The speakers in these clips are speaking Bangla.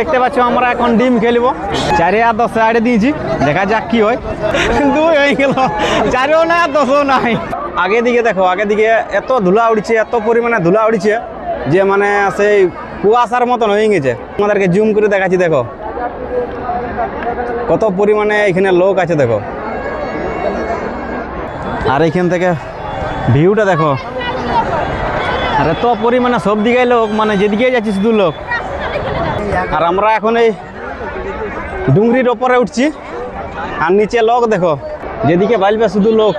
দেখতে পাচ্ছ, আমরা এখন ডিম খেলব। চারে আর দশে আড়ে দিয়েছি, দেখা যাক কি হয়। দুই হয়ে গেল নাই আর দশও নাই। আগে দিকে দেখো, আগে দিকে এত ধুলা উড়ছে, এত পরিমাণে ধুলা উড়ছে, যে মানে সেই কুয়াশার মতন হয়ে গেছে। আমাদেরকে জুম করে দেখাচ্ছি, দেখো। কত পরিমাণে এখানে লোক আছে, দেখো। আর এইখান থেকে ভিউটা দেখো। আর এত পরিমাণে সব দিকে লোক মানে যেদিকে যাচ্ছি শুধু লোক। আর আমরা এখন এই ডুংরির ওপরে উঠছি। আর নিচে লোক দেখো, যেদিকে বাজবে শুধু লোক,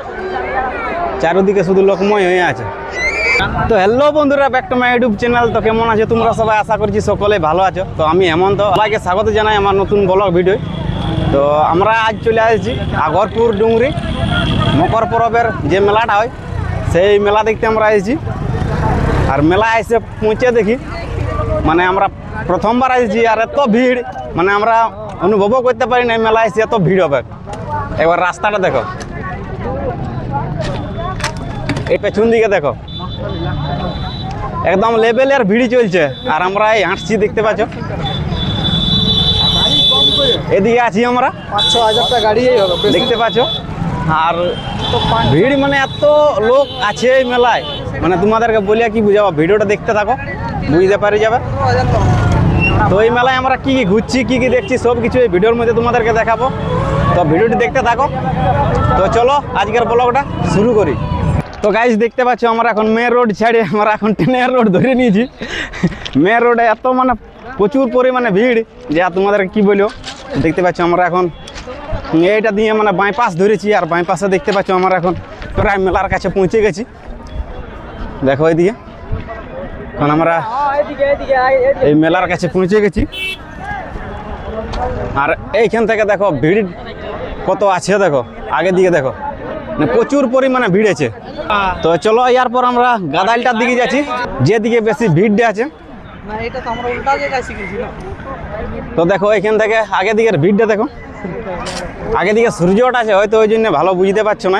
চারিদিকে শুধু লোকময় হয়ে আছে। তো হ্যালো বন্ধুরা back to my YouTube channel তো কেমন আছে তোমরা সবাই? আশা করছি সকলে ভালো আছো। তো আমি হেমন্ত, সবাইকে স্বাগত জানাই আমার নতুন ব্লগ ভিডিও তো আমরা আজ চলে আসছি আগরপুর ডুংরি, মকর পরবের যে মেলাটা হয়, সেই মেলা দেখতে আমরা এসেছি। আর মেলা এসে পৌঁছে দেখি। মানে আমরা প্রথমবার আসছি আর এত ভিড় মানে আমরা অনুভবও করতে পারি না মেলা এসে এত ভিড় হবে। এবার রাস্তাটা দেখো। এই পেছন দিকে দেখো। একদম লেভেলের ভিড় চলছে, আর আমরা এই হাঁটছি, দেখতে পাচ্ছ? এদিকে আছি আমরা। পাঁচ হাজারটা গাড়ি দেখতে পাচ্ছ? আর ভিড় মানে এত লোক আছে এই মেলায়। মানে তোমাদেরকে বলিয়া কি বুঝাবো? ভিডিওটা দেখতে থাকো, বুঝতে পারি যাবে। তো এই মেলায় আমরা কি কি ঘুরছি, কি কি দেখছি, সব কিছু এই ভিডিওর মধ্যে তোমাদেরকে দেখাবো। তো ভিডিওটি দেখতে থাকো। তো চলো, আজকের ব্লগটা শুরু করি। তো গাইজ দেখতে পাচ্ছ আমরা এখন মেন রোড ছেড়ে, আমরা এখন ট্রেনের রোড ধরে নিয়েছি। মেন রোডে এত মানে প্রচুর পরিমাণে ভিড় যে তোমাদের কি বলব? দেখতে পাচ্ছ আমরা এখন এইটা দিয়ে মানে বাইপাস ধরেছি আর বাইপাসে দেখতে পাচ্ছ আমরা এখন প্রায় মেলার কাছে পৌঁছে গেছি। দেখো এইদিকে এখন আমরা এই মেলার কাছে পৌঁছে গেছি। আর এইখান থেকে দেখো, ভিড় কত আছে দেখো, আগের দিকে দেখো। মানে প্রচুর পরিমাণে ভিড় আছে। তো চলো ইয়ার পর আমরা গাদাইলটার দিকে যাচ্ছি। যেদিকে বেশি ভিড় আছে। তো দেখো এখান থেকে আগে দিকের ভিড়টা দেখো। আগে দিকে সূর্যটা আছে, হয়তো ওই জন্য ভালো বুঝতে পারছ না।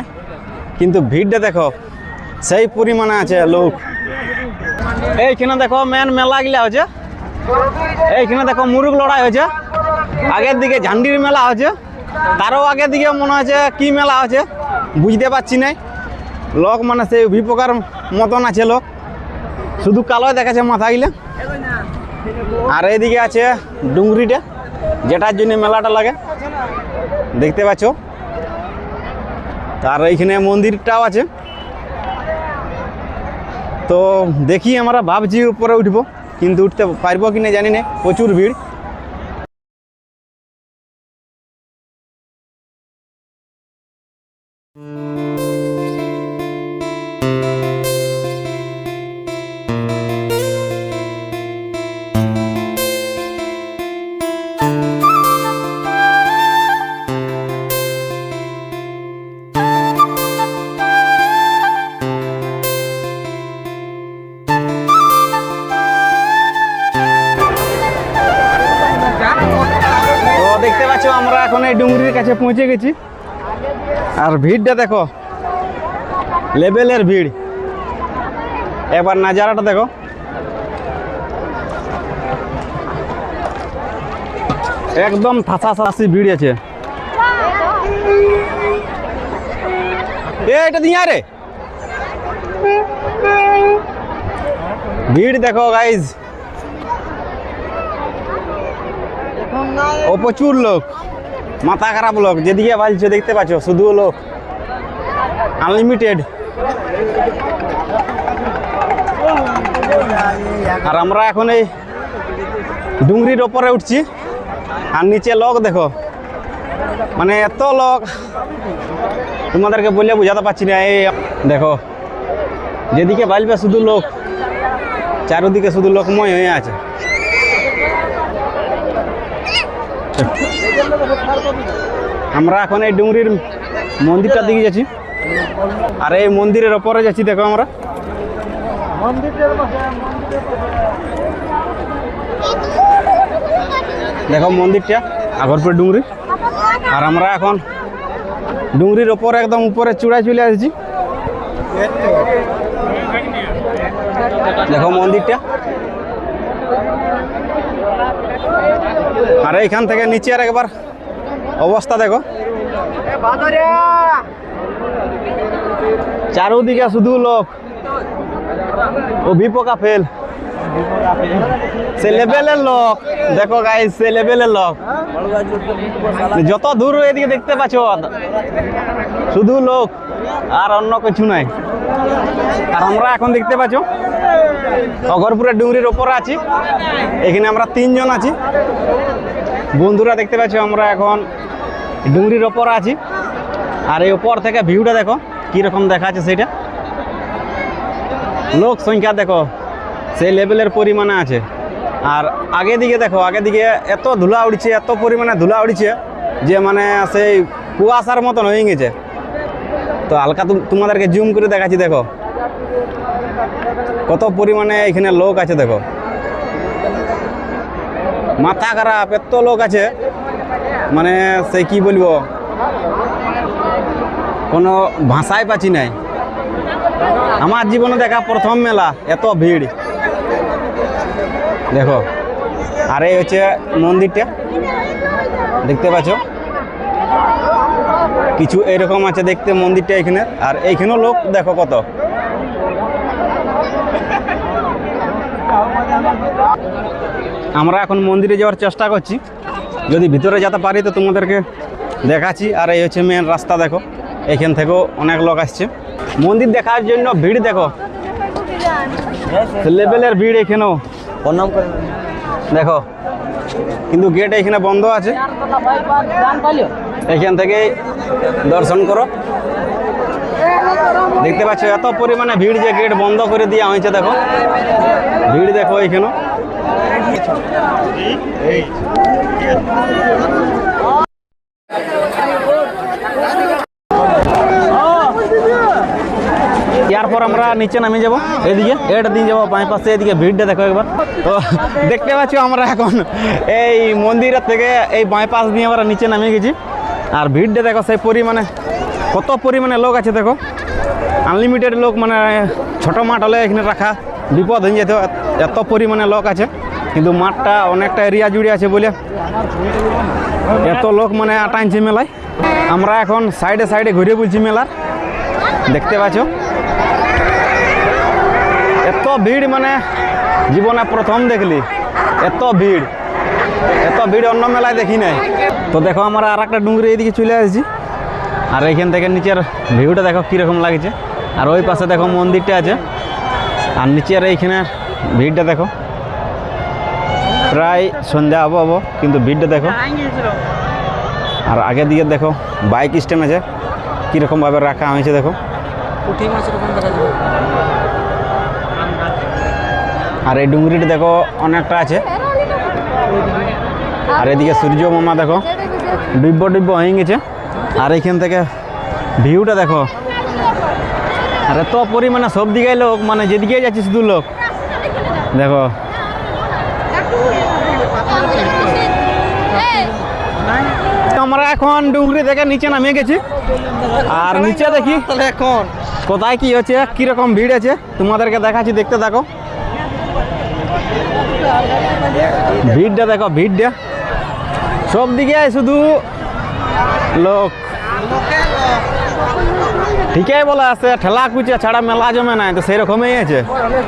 কিন্তু ভিড়টা দেখো, সেই পরিমাণে আছে লোক। এইখানে দেখো মেন মেলা গিলা হচ্ছে এইখানে দেখো মুরুগ লড়াই হয়েছে। আগের দিকে ঝান্ডির মেলা হচ্ছে তারও আগের দিকে মনে হচ্ছে কি মেলা হচ্ছে বুঝতে পারছি না লোক মানে সেই বিপকার মতন আছে লোক। শুধু কালোই দেখাচ্ছে মাথা গিলা। আর এইদিকে আছে ডুংরিটা, যেটার জন্য মেলাটা লাগে। দেখতে পাচ্ছ? তার এইখানে মন্দিরটাও আছে। তো দেখি আমরা ভাবছি উপরে উঠবো, কিন্তু উঠতে পারব কি না জানি না, প্রচুর ভিড়। দেখতে পাচ্ছ, আমরা এখন এই ডুংরির কাছে পৌঁছে গেছি। আর ভিড়টা দেখো, লেভেলের ভিড়। এবার নাজারাটা দেখো। একদম ঠাসাশাসি ভিড় আছে। এটা দিয়া রে ভিড় দেখো গাইজ ও প্রচুর লোক। মাথা খারাপ লোক যেদিকে বাজছে দেখতে পাচ্ছ শুধু লোক আনলিমিটেড আর আমরা এখন এই ডুংরির ওপরে উঠছি। আর নিচে লোক দেখো। মানে এত লোক। তোমাদেরকে বলে বোঝাতে পারছি না এই দেখো। যেদিকে বাজবে শুধু লোক চারিদিকে শুধু লোকময় হয়ে আছে। আমরা এখন এই ডুংরির মন্দিরটার দিকে যাচ্ছি। আর এই মন্দিরের ওপরে যাচ্ছি, দেখো আমরা। দেখো মন্দিরটা আগরপুর ডুংরি আর আমরা এখন ডুংরির ওপরে একদম উপরে চূড়ায় চলে আসছি। দেখো মন্দিরটা। আর এইখান থেকে নিচে আর একবার অবস্থা দেখো। চারোদিকে শুধু লোক। ও বিপকা ফেল। লোক। দেখো লোক। যত দূর এদিকে দেখতে পাচ্ছ, শুধু লোক, আর অন্য কিছু নাই। আর আমরা এখন দেখতে পাচ্ছ অগরপুরের ডুংরির ওপরে আছি। এখানে আমরা তিনজন আছি। বন্ধুরা দেখতে পাচ্ছ, আমরা এখন ডুংরির ওপরে আছি। আর এই ওপর থেকে ভিউটা দেখো, কীরকম দেখা যাচ্ছে সেটা। লোক সংখ্যা দেখো। সেই লেভেলের পরিমাণে আছে। আর আগে দিকে দেখো আগে দিকে এত ধুলা উড়ছে, এত পরিমাণে ধুলা উড়ছে যে মানে সেই কুয়াশার মতন হয়ে গেছে। তো হালকা তুম- তোমাদেরকে জুম করে দেখাচ্ছি, দেখো। কত পরিমাণে এখানে লোক আছে, দেখো। মাথা খারাপ, এত লোক আছে। মানে সে কি বলব? কোনো ভাষাই পাচ্ছি নাই। আমার জীবনে দেখা প্রথম মেলা, এত ভিড়। দেখো আর এই হচ্ছে মন্দিরটা দেখতে পাচ্ছ? কিছু এরকম আছে দেখতে মন্দিরটা এখানে। আর এইখানেও লোক দেখো কত। আমরা এখন মন্দিরে যাওয়ার চেষ্টা করছি। যদি ভিতরে যেতে পারি তো তোমাদেরকে দেখাচ্ছি। আর এই হচ্ছে মেন রাস্তা দেখো। এখান থেকেও অনেক লোক আসছে। মন্দির দেখার জন্য ভিড় দেখো। লেভেলের ভিড় এখানেও। করে দেখো কিন্তু গেট এখানে বন্ধ আছে এখান থেকে দর্শন করো দেখতে পাচ্ছ এত পরিমাণে ভিড় যে গেট বন্ধ করে দেওয়া হয়েছে দেখো ভিড় দেখো এখানে আমরা নিচে নামে যাব। এদিকে এটা দিয়ে যাব বাঁ পাশে, এদিকে ভিড়টা দেখো একবার। তো, দেখতে পাচ্ছ আমরা এখন এই মন্দিরের থেকে এই বাঁ দিয়ে আমরা নিচে নামে গেছি। আর ভিড়টা দেখো সেই পরিমাণে, কত পরিমাণে লোক আছে দেখো। আনলিমিটেড লোক মানে ছোট মাঠ হলে এখানে রাখা বিপদ হয়ে যেত, এত পরিমাণে লোক আছে। কিন্তু মাঠটা অনেকটা এরিয়া জুড়ে আছে বলে। এত লোক মানে আটাইছে মেলায়। আমরা এখন সাইডে সাইডে ঘুরে বলছি মেলার। দেখতে পাচ্ছ? এত ভিড় মানে জীবনে প্রথম দেখলি। এত ভিড়। এত ভিড় অন্য মেলায় দেখি নাই। তো দেখো আমরা আর একটা ডুঙ্গরি এদিকে চলে আসছি। আর এইখান থেকে নিচের ভিউটা দেখো কীরকম লাগছে। আর ওই পাশে দেখো মন্দিরটা আছে। আর নিচের এইখানে ভিড়টা দেখো। প্রায় সন্ধ্যা হব হব, কিন্তু ভিড়টা দেখো। আর আগের দিকে দেখো বাইক স্ট্যান্ড আছে। কীরকমভাবে রাখা হয়েছে দেখো। পুঁটি যাবে। আর এই ডুংরিটা দেখো অনেকটা আছে। আর এদিকে সূর্য মামা দেখো ডিব্য ডিব্য হয়ে গেছে। আর এইখান থেকে ভিউটা দেখো। আর এত পরিমাণে সব দিকে লোক মানে যেদিকে যাচ্ছে শুধু লোক। দেখো। আমরা এখন ডুংরি থেকে নিচে নামিয়ে গেছি। আর নিচে দেখি তাহলে এখন কোথায় কি হচ্ছে, কীরকম ভিড় আছে, তোমাদেরকে দেখাচ্ছি, দেখতে থাকো। ভিড়টা দেখো ভিড়টা সব দিকে শুধু লোক। ঠিকই বলা আছে, ঠেলা কুচা ছাড়া মেলা জমে নাই, তো সেরকমই আছে।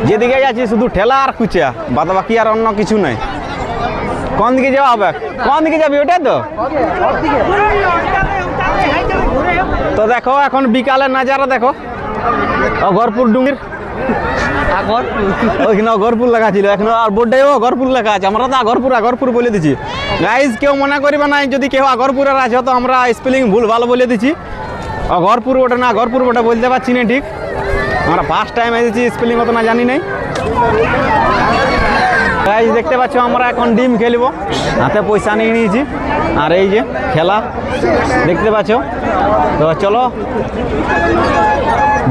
যেদিকে যাচ্ছি শুধু ঠেলা আর কুচা বাদ বাকি আর অন্য কিছু নাই। কোন দিকে যাওয়া হবে? কোন দিকে যাবি ওটাই তো? তো দেখো, এখন বিকালের নাজারা দেখো। অগরপুর ডুঙ্গির। ওইখানে অগরপুর লেখা ছিল। এখন আর বোর্ডেও আগরপুর লেখা আছে। আমরা তো আগরপুর আগরপুর বলে দিচ্ছি গাইজ কেউ মনে করিবে না যদি কেউ আগরপুরের আছে তো আমরা স্পেলিং ভুল ভালো বলে দিছি। অগরপুর ওটা না আগরপুর ওটা বলতে পারছি না ঠিক। আমরা ফার্স্ট টাইম এসেছি স্পেলিং অত না জানি নাই। গাইজ দেখতে পাচ্ছ, আমরা এখন ডিম খেলব। হাতে পয়সা নিয়ে নিয়েছি। আর এই যে খেলা, দেখতে পাচ্ছ? তো চলো,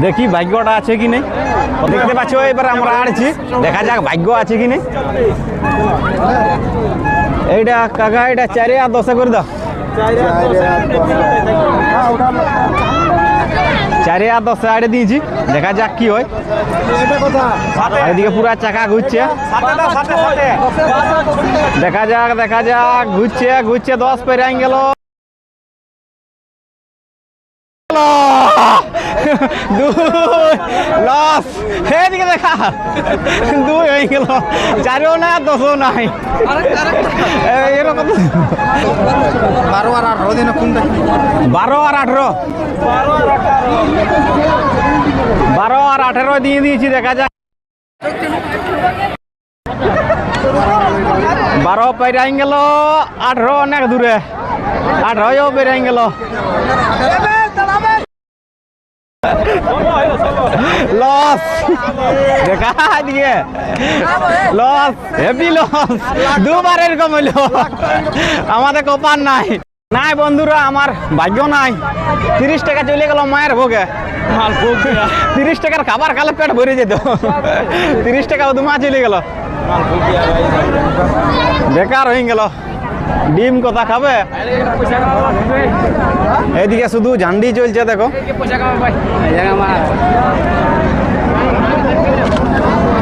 দেখি ভাগ্যটা আছে কি নেই। দেখতে পাচ্ছ, এবার আমরা আড়ছি দেখা যাক ভাগ্য আছে কি নেই। এইটা কাকা, এটা চারি আর দশে করে দাও। চারে আর দশ আড়ে দিয়েছি। দেখা যাক কি হয়। এদিকে পুরা চাকা ঘুরছে। দেখা যাক দেখা যাক, ঘুরছে ঘুরছে, দশ পেরে গেল লস। এদিকে দেখা। দুই হয়ে গেল। চারও না দশও নাই। এরকম বারো আর আঠারো দিন কোনটা? বারো আর আঠেরো। বারো আর আঠেরো দিয়ে দিয়েছি দেখা যাক। বারো পেরাই গেল আঠেরো অনেক দূরে। আঠেরোও পেরাই গেল লস দেখা দিয়ে। লস হেভি লস দুবার এরকম হইল। আমাদের কপার নাই। নাই বন্ধুরা আমার ভাগ্য নাই। তিরিশ টাকা চলে গেল মায়ের ভোগে। তিরিশ টাকার খাবার খালে পেট ভরে যেত। তিরিশ টাকা উদমা চলে গেল। বেকার হয়ে গেল। ডিম কথা খাবে? এদিকে শুধু ঝান্ডি চলছে দেখো।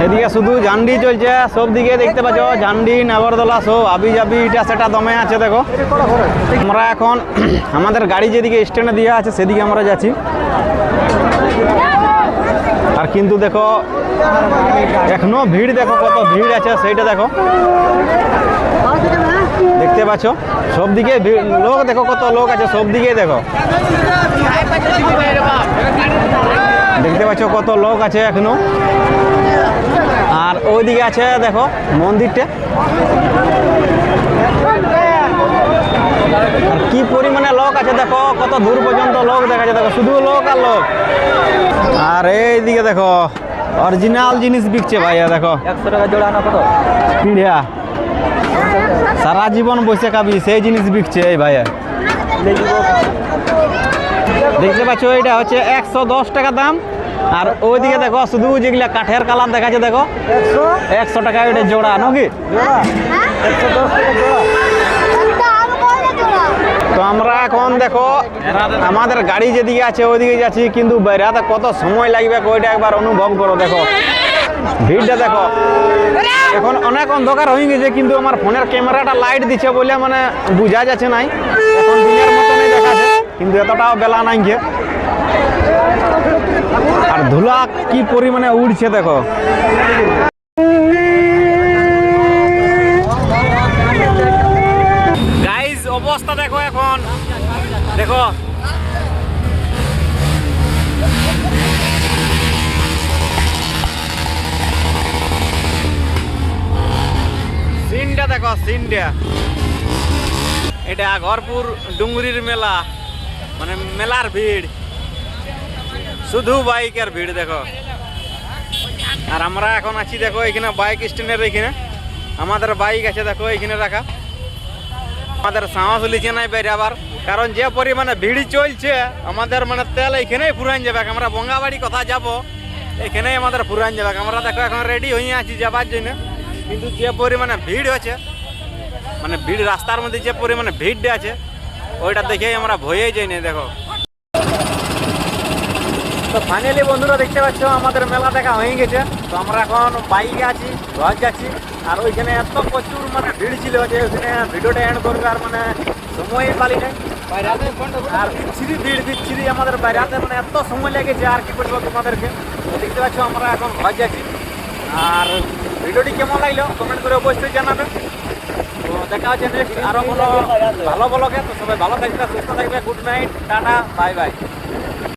এদিকে শুধু ঝান্ডি চলছে, সব দিকে দেখতে পাচ্ছ, ঝান্ডি নাগরদোলা সব আবি যাবি এটা সেটা দমে আছে, দেখো। আমরা এখন আমাদের গাড়ি যেদিকে স্ট্যান্ডে দেওয়া আছে, সেদিকে আমরা যাচ্ছি। আর কিন্তু দেখো, এখনও ভিড় দেখো, কত ভিড় আছে, সেইটা দেখো। দেখতে পাচ্ছ, সব দিকে লোক দেখো, কত লোক আছে, সব দিকে দেখো। দেখতে পাচ্ছ কত লোক আছে এখনও। ওইদিকে আছে দেখো মন্দিরটা। কি পরিমাণে লোক আছে দেখো কত দূর পর্যন্ত লোক দেখা যায় দেখো শুধু লোক আর লোক। আর এইদিকে দেখো অরিজিনাল জিনিস বিকছে ভাইয়া দেখো। একশো টাকা জোড়া না কত? পিঁড়া সারা জীবন বসে খাবি সেই জিনিস বিকছে এই ভাইয়া। দেখতে পাচ্ছ এটা হচ্ছে একশো দশ টাকা দাম। আর ওইদিকে দেখো শুধু যেগুলা কাঠের কালার দেখাচ্ছে দেখো। একশো? টাকা এটা জোড়া নাকি? তো আমরা এখন দেখো আমাদের গাড়ি যেদিকে আছে ওইদিকে যাচ্ছি কিন্তু বেড়াতে কত সময় লাগবে ওইটা একবার অনুভব করো দেখো। ভিড়টা দেখো। এখন অনেক অন্ধকার হয়ে গেছে কিন্তু আমার ফোনের ক্যামেরাটা লাইট দিচ্ছে বলে মানে বোঝা যাচ্ছে নাই। এখন দিনের মতনই দেখাচ্ছে কিন্তু এতটাও বেলা নাই গিয়ে আর ধুলা কি পরিমাণে উড়ছে দেখো। গাইজ অবস্থা দেখো এখন। দেখো। সিনটা দেখো, সিনটা। এটা ঘরপুর ডুঙ্গুরির মেলা মানে মেলার ভিড়। শুধু বাইকের ভিড়, দেখো। আর আমরা এখন আছি, দেখো এখানে বাইক স্ট্যান্ডের এখানে আমাদের বাইক আছে, দেখো এখানে রাখা। আমাদের সাহস লিখে নাই বাইরে আবার। কারণ যে পরিমাণে ভিড় চলছে, আমাদের মানে তেল এখানেই ফুরান যাবে। আমরা বঙ্গাবাড়ি কথা যাব এখানেই আমাদের ফুরান যাবে। আমরা দেখো, এখন রেডি হয়ে আছি যাবার জন্য। কিন্তু যে পরিমাণে ভিড় হচ্ছে মানে ভিড় রাস্তার মধ্যে যে পরিমাণে ভিড় আছে, ওইটা দেখেই আমরা ভয়েই যাই না দেখো। তো ফাইনালি বন্ধুরা দেখতে পাচ্ছ আমাদের মেলা দেখা হয়ে গেছে। তো আমরা এখন বাইকে আছি ঘর যাচ্ছি আর ওইখানে এত প্রচুর মানে ভিড় ছিল যে ওইখানে ভিডিওটা এন্ড করবে আর মানে সময় পালি নাই। আর বিচ্ছিরি ভিড় বিচ্ছিরি আমাদের বাইরাতে মানে এত সময় লেগেছে আর কি বলব তোমাদেরকে। দেখতে পাচ্ছ আমরা এখন ঘর যাচ্ছি। আর ভিডিওটি কেমন লাগল কমেন্ট করে অবশ্যই জানাবে। তো দেখা হচ্ছে নেক্সট আরও কোনো ভালো বলকে তো সবাই ভালো থাকবে সুস্থ থাকবে good night tata bye bye